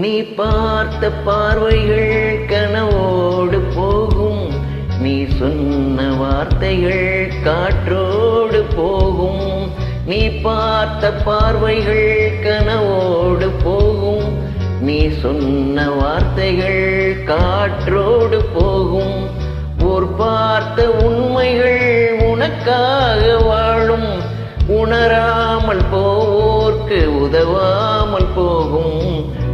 நீ பார்த்த பார்வைகள் கனவோடு போகும். நீ சொன்ன வார்த்தைகள் காற்றோடு போகும். நீ பார்த்த பார்வைகள் கனவோடு போகும். நீ சொன்ன வார்த்தைகள் காற்றோடு போகும். ஓர் பார்த்த உண்மைகள் உனக்காக வாழும். உணராமல் போவோர்க்கு உதவாமல் போகும்.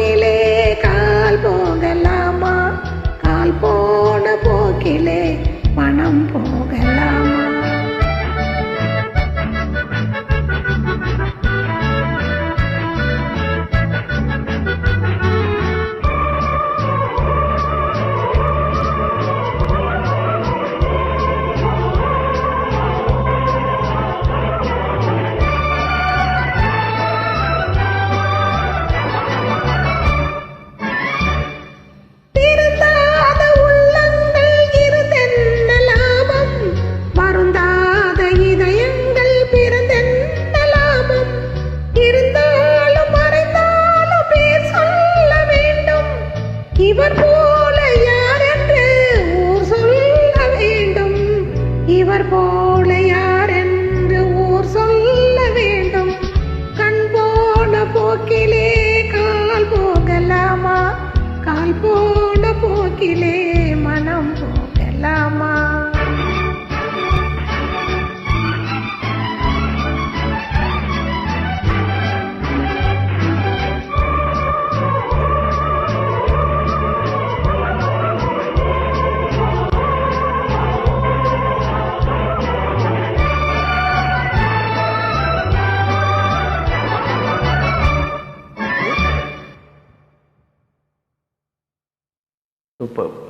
போக்கிலே கால் superb